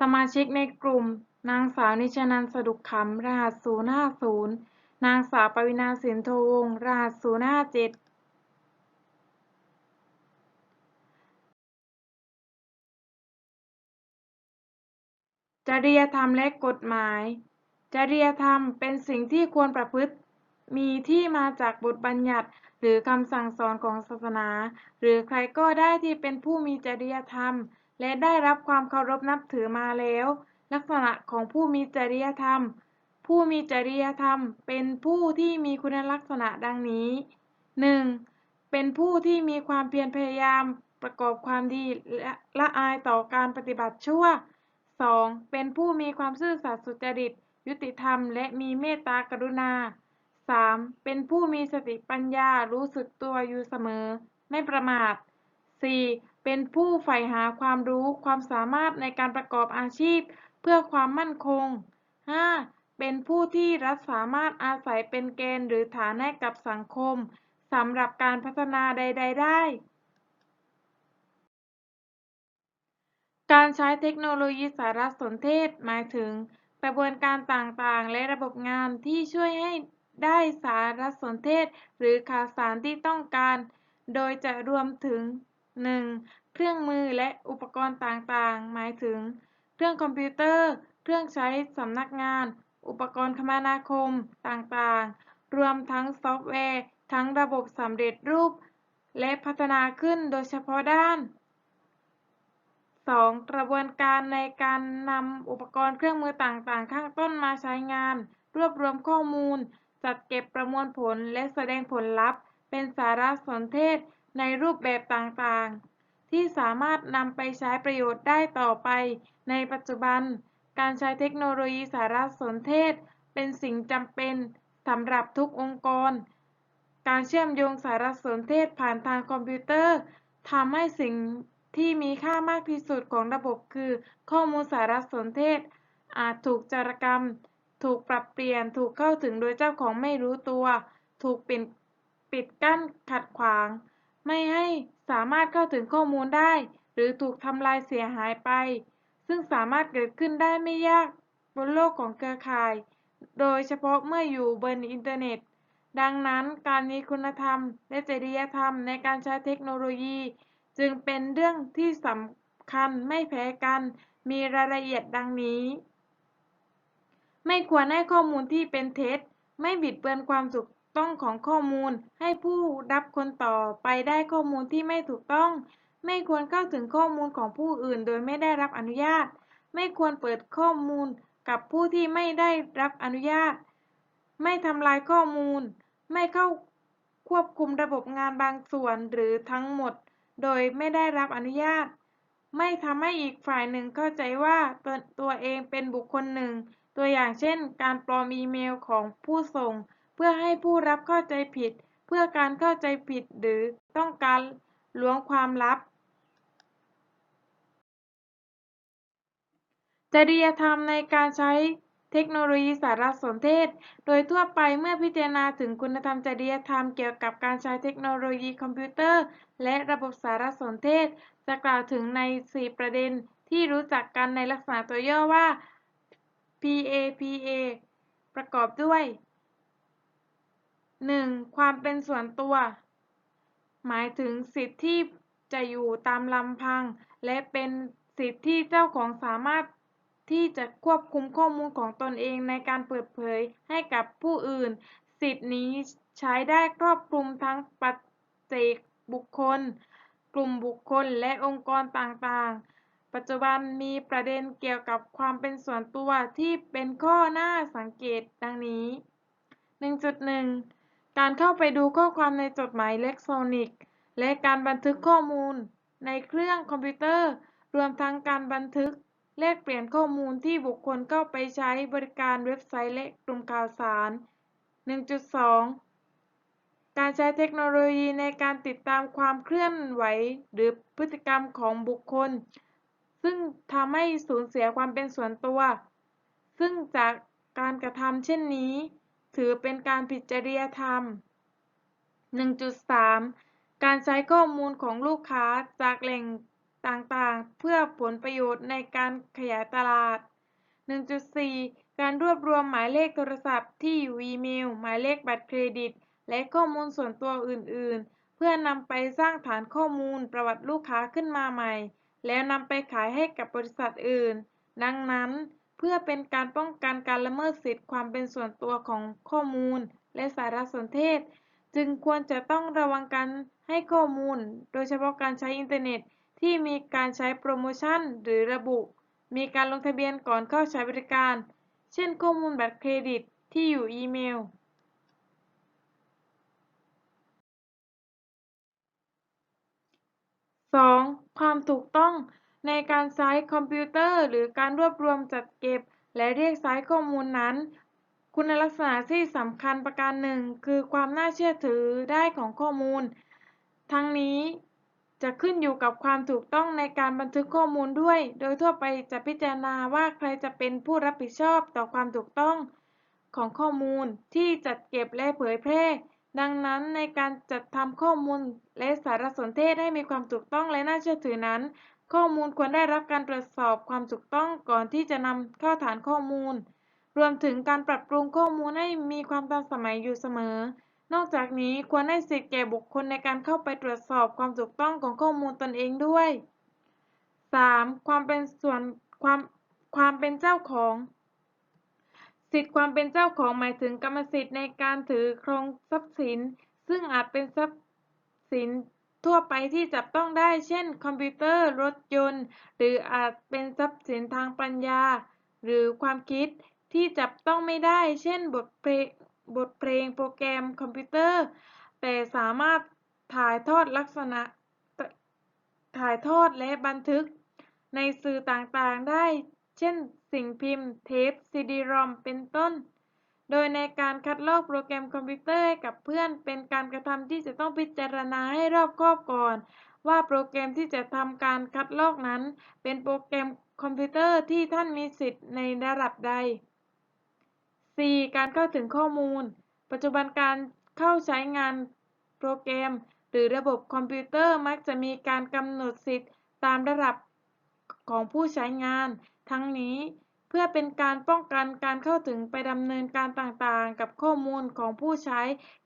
สมาชิกในกลุ่ม นางสาวนิชนันสดุกขำรหัส050 นางสาวปวินาสินโทวงศ์รหัส057จริยธรรมและกฎหมาย จริยธรรมเป็นสิ่งที่ควรประพฤติ มีที่มาจากบทบัญญัติ รือคำสั่งสอนของศาสนา หรือใครก็ได้ที่เป็นผู้มีจริยธรรม และได้รับความเคารพนับถือมาแล้ว ลักษณะของผู้มีจริยธรรม ผู้มีจริยธรรม เป็นผู้ที่มีคุณลักษณะดังนี้ 1. เป็นผู้ที่มีความเพียรพยายามประกอบความดีและละอายต่อการปฏิบัติชั่ว 2. เป็นผู้มีความซื่อสัตย์สุจริต ยุติธรรม และมีเมตตากรุณา 3. เป็นผู้มีสติปัญญารู้สึกตัวอยู่เสมอ ไม่ประมาท 4. เป็นผู้ใฝ่หาความรู้ความสามารถในการประกอบอาชีพ เพื่อความมั่นคง 5. เป็นผู้ที่รัฐสามารถอาศัยเป็นเกณฑ์หรือฐานให้กับสังคมสำหรับการพัฒนาใด ๆ ได้ การใช้เทคโนโลยีสารสนเทศหมายถึงกระบวนการต่างๆ และระบบงานที่ช่วยให้ ได้สารสนเทศหรือข่าวสารที่ต้องการ โดยจะรวมถึง 1. เครื่องมือและอุปกรณ์ต่างๆ หมายถึง เครื่องคอมพิวเตอร์ เครื่องใช้สำนักงาน อุปกรณ์คมนาคมต่างๆ รวมทั้งซอฟต์แวร์ ทั้งระบบสำเร็จรูป และพัฒนาขึ้นโดยเฉพาะด้าน 2. กระบวนการในการนำอุปกรณ์เครื่องมือต่างๆ ข้างต้นมาใช้งาน รวบรวมข้อมูล จัดเก็บประมวลผลและแสดงผลลัพธ์ เป็นสารสนเทศในรูปแบบต่างๆ ที่สามารถนำไปใช้ประโยชน์ได้ต่อไป ในปัจจุบัน การใช้เทคโนโลยีสารสนเทศ เป็นสิ่งจำเป็นสำหรับทุกองค์กร การเชื่อมโยงสารสนเทศผ่านทางคอมพิวเตอร์ทำให้สิ่งที่มีค่ามากที่สุดของระบบคือ ข้อมูลสารสนเทศ อาจถูกจารกรรม ถูกปรับเปลี่ยนถูกเข้าถึงโดยเจ้าของไม่รู้ตัว ถูกปิดปิดกั้นขัดขวาง ไม่ให้สามารถเข้าถึงข้อมูลได้ หรือถูกทำลายเสียหายไป ซึ่งสามารถเกิดขึ้นได้ไม่ยากบนโลกของเครือข่าย โดยเฉพาะเมื่ออยู่บนอินเทอร์เน็ต ดังนั้นการมีคุณธรรม และจริยธรรมในการใช้เทคโนโลยี จึงเป็นเรื่องที่สำคัญไม่แพ้กัน มีรายละเอียดดังนี้ ไม่ควรให้ข้อมูลที่เป็นเท็จ ไม่บิดเบือนความถูกต้องของข้อมูล ให้ผู้รับคนต่อไปได้ข้อมูลที่ไม่ถูกต้อง ไม่ควรเข้าถึงข้อมูลของผู้อื่นโดยไม่ได้รับอนุญาต ไม่ควรเปิดข้อมูลกับผู้ที่ไม่ได้รับอนุญาต ไม่ทำลายข้อมูล ไม่เข้าควบคุมระบบงานบางส่วนหรือทั้งหมด โดยไม่ได้รับอนุญาต ไม่ทำให้อีกฝ่ายหนึ่งเข้าใจว่าตตัวเองเป็นบุคคลหนึ่ง ตัวอย่างเช่น การปลอมอีเมลของผู้ส่ง เพื่อให้ผู้รับเข้าใจผิด เพื่อการเข้าใจผิดหรือต้องการล้วงความลับ จริยธรรมในการใช้เทคโนโลยีสารสนเทศ โดยทั่วไปเมื่อพิจารณาถึงคุณธรรมจริยธรรมเกี่ยวกับการใช้เทคโนโลยีคอมพิวเตอร์ และระบบสารสนเทศ จะกล่าวถึงใน 4 ประเด็นที่รู้จักกันในลักษณะตัวย่อว่า PAPA ประกอบด้วย 1. ความเป็นส่วนตัว หมายถึงสิทธิที่จะอยู่ตามลำพัง และเป็นสิทธิที่เจ้าของสามารถที่จะควบคุมข้อมูลของตนเองในการเปิดเผยให้กับผู้อื่น สิทธินี้ใช้ได้ครอบคลุมทั้งปัจเจกบุคคล กลุ่มบุคคลและองค์กรต่างๆ ปัจจุบันมีประเด็นเกี่ยวกับความเป็นส่วนตัวที่เป็นข้อหน่าสังเกตดังนี้ 1.1 การเข้าไปดูข้อความในจดหมายอิเล็กทรอนิกส์ และการบันทึกข้อมูล ในเครื่องคอมพิวเตอร์ รวมทั้งการบันทึกแลกเปลี่ยนข้อมูลที่บุคคลเข้าไปใช้บริการเว็บไซต์และกลุ่มข่าวสาร 1.2 การใช้เทคโนโลยีในการติดตามความเคลื่อนไหว หรือพฤติกรรมของบุคคล ซึ่งทำให้สูญเสียความเป็นส่วนตัว ซึ่งจากการกระทำเช่นนี้ ถือเป็นการผิดจริยธรรม 1.3 การใช้ข้อมูลของลูกค้าจากแหล่งต่างๆ เพื่อผลประโยชน์ในการขยายตลาด 1.4 การรวบรวมหมายเลขโทรศัพท์ที่อยู่อีเมล หมายเลขบัตรเครดิต และข้อมูลส่วนตัวอื่น ๆ เพื่อนำไปสร้างฐานข้อมูลประวัติลูกค้าขึ้นมาใหม่ แล้วนำไปขายให้กับบริษัทอื่น ดังนั้น เพื่อเป็นการป้องกันการละเมิดสิทธิความเป็นส่วนตัวของข้อมูล และสารสนเทศ จึงควรจะต้องระวังการให้ข้อมูล โดยเฉพาะการใช้อินเทอร์เน็ต ที่มีการใช้โปรโมชั่น หรือระบุ มีการลงทะเบียนก่อนเข้าใช้บริการ เช่นข้อมูลบัตรเครดิตที่อยู่อีเมล 2. ความถูกต้องในการใช้คอมพิวเตอร์ หรือการรวบรวมจัดเก็บ และเรียกใช้ข้อมูลนั้น คุณลักษณะที่สำคัญประการหนึ่ง คือความน่าเชื่อถือได้ของข้อมูล ทั้งนี้จะขึ้นอยู่กับความถูกต้องในการบันทึกข้อมูลด้วย โดยทั่วไปจะพิจารณาว่าใครจะเป็นผู้รับผิดชอบต่อความถูกต้องของข้อมูลที่จัดเก็บและเผยแพร่ ดังนั้นในการจัดทำข้อมูลและสารสนเทศให้มีความถูกต้องและน่าเชื่อถือนั้น ข้อมูลควรได้รับการตรวจสอบความถูกต้องก่อนที่จะนำเข้าฐานข้อมูล รวมถึงการปรับปรุงข้อมูลให้มีความทันสมัยอยู่เสมอ นอกจากนี้ควรให้สิทธิแก่บุคคลในการเข้าไปตรวจสอบความถูกต้องของข้อมูลตนเองด้วย 3. ความเป็นส่วนความความเป็นเจ้าของ สิทธิความเป็นเจ้าของหมายถึงกรรมสิทธิ์ในการถือครองทรัพย์สิน ซึ่งอาจเป็นทรัพย์สินทั่วไปที่จับต้องได้ เช่น คอมพิวเตอร์ รถยนต์ หรืออาจเป็นทรัพย์สินทางปัญญา หรือความคิดที่จับต้องไม่ได้ เช่น บทเพลงบทเพลงโปรแกรมคอมพิวเตอร์ แต่สามารถถ่ายทอดลักษณะ ถ่ายทอดและบันทึกในสื่อต่างๆได้ เช่น สิ่งพิมพ์ เทปซีดีรอมเป็นต้น โดยในการคัดลอกโปรแกรมคอมพิวเตอร์ให้กับเพื่อนเป็นการกระทำที่จะต้องพิจารณาให้รอบคอบก่อน ว่าโปรแกรมที่จะทำการคัดลอกนั้น เป็นโปรแกรมคอมพิวเตอร์ที่ท่านมีสิทธิ์ในระดับใด 4. การเข้าถึงข้อมูล ปัจจุบันการเข้าใช้งานโปรแกรม หรือระบบคอมพิวเตอร์มักจะมีการกำหนดสิทธิ์ตามระดับของผู้ใช้งาน ทั้งนี้ พื่อเป็นการป้องกันการเข้าถึงไปดำเนินการต่างๆ กับข้อมูลของผู้ใช้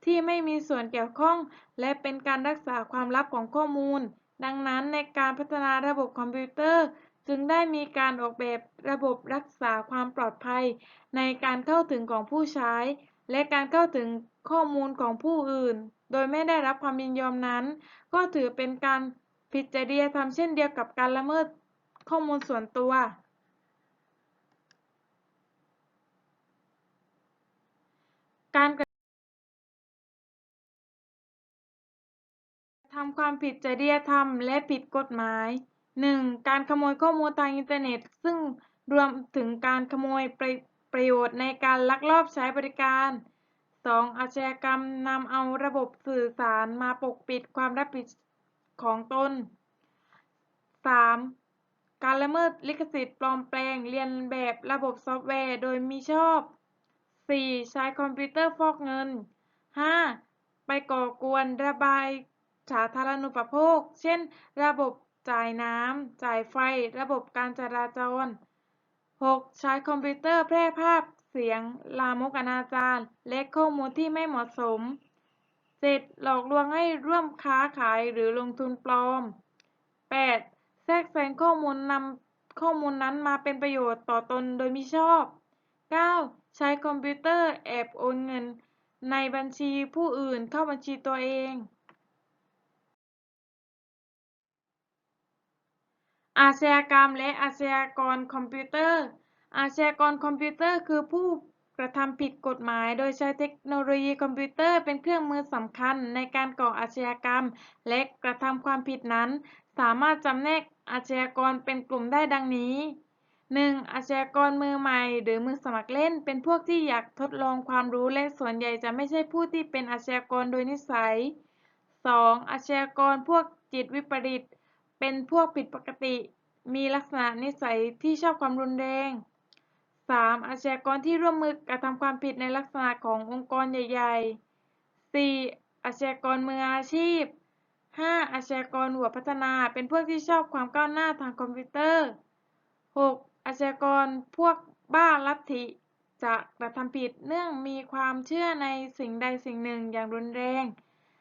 ที่ไม่มีส่วนเกี่ยวข้อง และเป็นการรักษาความลับของข้อมูล ดังนั้นในการพัฒนาระบบคอมพิวเตอร์ จึงได้มีการออกแบบระบบรักษาความปลอดภัย ในการเข้าถึงของผู้ใช้ และการเข้าถึงข้อมูลของผู้อื่น โดยไม่ได้รับความยินยอมนั้น ก็ถือเป็นการผิดจริยธรรมเช่นเดียวกับการละเมิดข้อมูลส่วนตัว การกระทำความผิดจริยธรรมและผิดกฎหมาย 1. การขโมยข้อมูลทางอินเทอร์เน็ต ซึ่งรวมถึงการขโมยประประโยชน์ในการลักลอบใช้บริการ 2. อาชญากรรมนำเอาระบบสื่อสารมาปกปิดความรับผิดของตน 3. การละเมิดลิขสิทธิ์ปลอมแปลงเลียนแบบระบบซอฟต์แวร์โดยมิชอบ 4. ใช้คอมพิวเตอร์ฟอกเงิน 5. ไปก่อกวนระบายสาธารณูปโภค เช่น ระบบจ่ายน้ำ จ่ายไฟ ระบบการจราจร 6. ใช้คอมพิวเตอร์แพร่ภาพ เสียง ลามกอนาจารและข้อมูลที่ไม่เหมาะสม 7. หลอกลวงให้ร่วมค้าขายหรือลงทุนปลอม 8. แทรกแซงข้อมูลนำข้อมูลนั้นมาเป็นประโยชน์ต่อตนโดยมิชอบ 9. ใช้คอมพิวเตอร์แอบโอนเงิน ในบัญชีผู้อื่นเข้าบัญชีตัวเอง อาชญากรรมและอาชญากรคอมพิวเตอร์ อาชญากรคอมพิวเตอร์คือผู้กระทำผิดกฎหมายโดยใช้เทคโนโลยีคอมพิวเตอร์เป็นเครื่องมือสำคัญในการก่ออาชญากรรม และกระทำความผิดนั้น สามารถจำแนกอาชญากรเป็นกลุ่มได้ดังนี้ 1. อาชญากรมือใหม่ หรือมือสมัครเล่น เป็นพวกที่อยากทดลองความรู้และส่วนใหญ่จะไม่ใช่ผู้ที่เป็นอาชญากรโดยนิสัย 2. อาชญากรพวกจิตวิปริต เป็นพวกผิดปกติ มีลักษณะนิสัยที่ชอบความรุนแรง 3. อาชญากรที่ร่วมมือกระทำความผิดในลักษณะขององค์กรใหญ่ ๆ 4. อาชญากรมืออาชีพ 5. อาชญากรหัวพัฒนา เป็นพวกที่ชอบความก้าวหน้าทางคอมพิวเตอร์ 6. อาชญากรพวกบ้าลัทธิจะกระทำผิดเนื่องมีความเชื่อในสิ่งใดสิ่งหนึ่งอย่างรุนแรง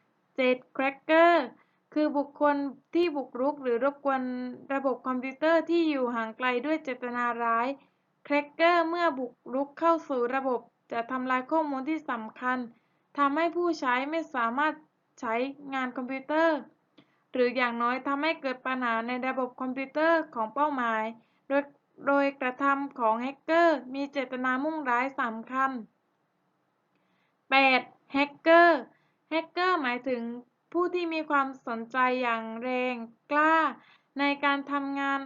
7. แครกเกอร์คือบุคคลที่บุกรุกหรือรบกวนระบบคอมพิวเตอร์ที่อยู่ห่างไกลด้วยเจตนาร้าย แครกเกอร์เมื่อบุกรุกเข้าสู่ระบบจะทำลายข้อมูลที่สำคัญทำให้ผู้ใช้ไม่สามารถใช้งานคอมพิวเตอร์ หรืออย่างน้อยทำให้เกิดปัญหาในระบบคอมพิวเตอร์ของเป้าหมาย โดย โดยกระทำของแฮกเกอร์มีเจตนามุ่งร้ายสำคัญ 8. แฮกเกอร์แฮกเกอร์หมายถึงผู้ที่มีความสนใจอย่างแรงกล้า ในการทำงาน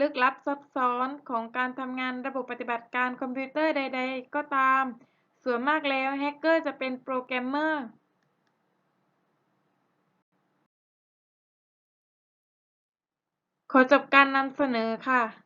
ลึกลับซับซ้อนของการทำงานระบบปฏิบัติการคอมพิวเตอร์ใด ๆ ก็ตาม ส่วนมากแล้วแฮกเกอร์จะเป็นโปรแกรมเมอร์ ขอจบการนำเสนอค่ะ